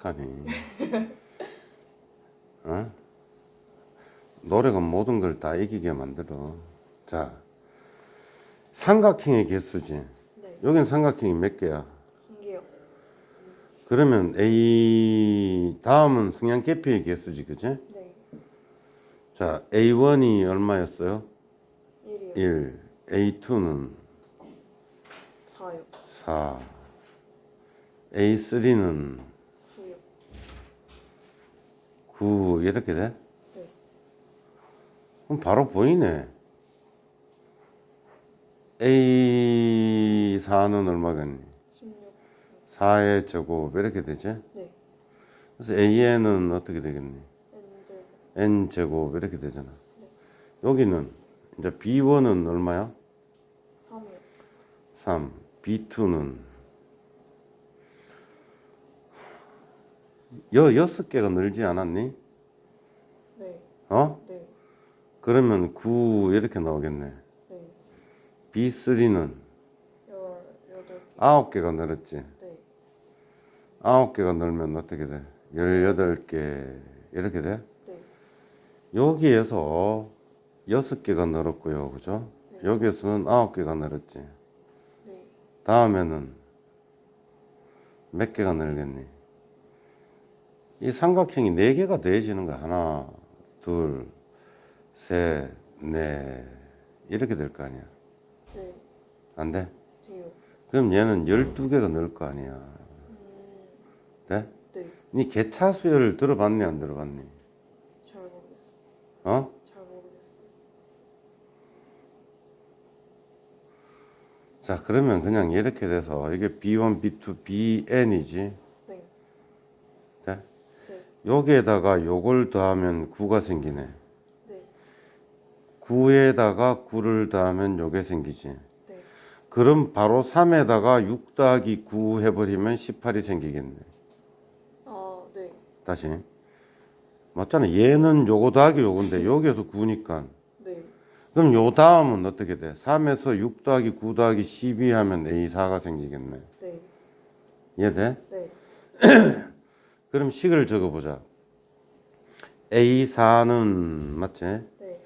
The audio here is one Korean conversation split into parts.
가니. 어? 노래가 모든 걸 다 이기게 만들어. 자, 삼각형의 개수지. 네. 여긴 삼각형이 몇 개야? 한 개요. 그러면 A 다음은 승량 계피의 개수지, 그지? 네. 자, A1이 얼마였어요? 1이요. 1. A2는 4요. 4. A3는 9요. 9 이렇게 돼? 네. 그럼 바로 보이네. A4는 얼마겠니? 16. 4의 제곱 이렇게 되지? 네. 그래서 AN은 어떻게 되겠니? N제 N 제곱 이렇게 되잖아. 여기는 이제 B1은 얼마야? 3이요. 3. B2는 여 여섯 개가 늘지 않았니? 네. 어? 네. 그러면 9 이렇게 나오겠네. 네. B3는 18개. 아홉 개가 늘었지. 네. 아홉 개가 늘면 어떻게 돼? 18개 이렇게 돼? 네. 여기에서 여섯 개가 늘었고요. 그죠? 네. 여기에서는 아홉 개가 늘었지. 네. 다음에는 몇 개가 늘겠니? 이 삼각형이 네 개가 돼지는 거야. 하나, 둘, 셋, 넷 이렇게 될 거 아니야. 네. 안 돼? 돼요. 그럼 얘는 12개가 늘 거 아니야. 음. 돼? 네. 니 개차수열 들어봤니 안 들어봤니? 잘 모르겠어요. 어? 잘 모르겠어요. 자 그러면 그냥 이렇게 돼서 이게 B1, B2, BN이지. 네. 돼? 네. 여기에다가 요걸 더하면 9가 생기네. 네. 9에다가 9를 더하면 요게 생기지. 네. 그럼 바로 3에다가 6 더하기 9 해버리면 18이 생기겠네. 아, 네. 다시. 맞잖아. 얘는 요거 더하기 요건데 여기에서 9니까. 네. 그럼 요 다음은 어떻게 돼? 3에서 6 더하기 9 더하기 12 하면 A4가 생기겠네. 네. 이해돼? 네. 그럼 식을 적어보자. A4는 맞지? 네.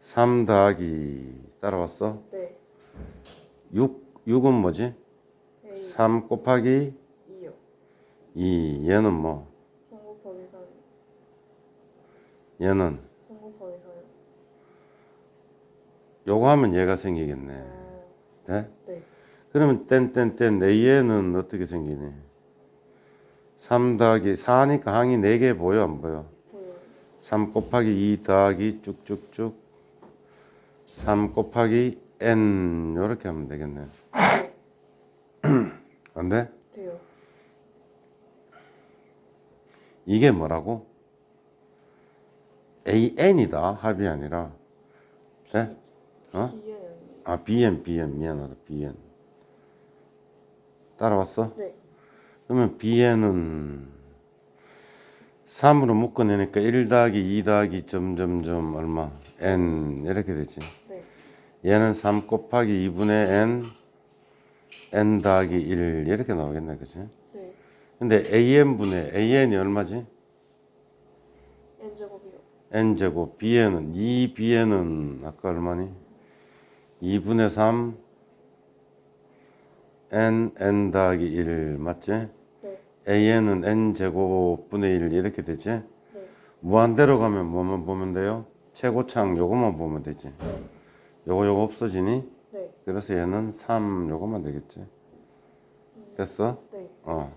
3 더하기 따라왔어? 네. 6, 6은 뭐지? A 3 곱하기 2요. 2. 얘는 뭐? 3 곱하기 3. 얘는 3 곱하기 4요. 요거 하면 얘가 생기겠네. 아, 돼? 네. 그러면 땡땡땡 얘는 어떻게 생기니? 3 더하기 4니까 항이 4개 보여 안 보여? 보여요. 3 곱하기 2 더하기 쭉쭉쭉 3 곱하기 n 이렇게 하면 되겠네. 안 돼? 돼요. 이게 뭐라고? an이다 합이 아니라 돼? 어? 아 bn bn 미안하다 bn 따라왔어? 네. 그러면 bn은 3으로 묶어내니까 1 더하기 2 더하기 점점점 얼마 n 이렇게 되지 네. 얘는 3 곱하기 2분의 n n 더하기 1 이렇게 나오겠네 그지? 네. 근데 an분의 an이 얼마지? N 제곱이요. n 제곱 bn은 2 bn은 아까 얼마니? 2분의 3 n n 더하기 1 맞지? 네. an은 n 제곱 분의 1 이렇게 되지? 네. 무한대로 가면 뭐만 보면 돼요? 최고창 요거만 보면 되지. 네. 요거 요거 없어지니? 네. 그래서 얘는 3 요거만 되겠지. 됐어? 네. 어.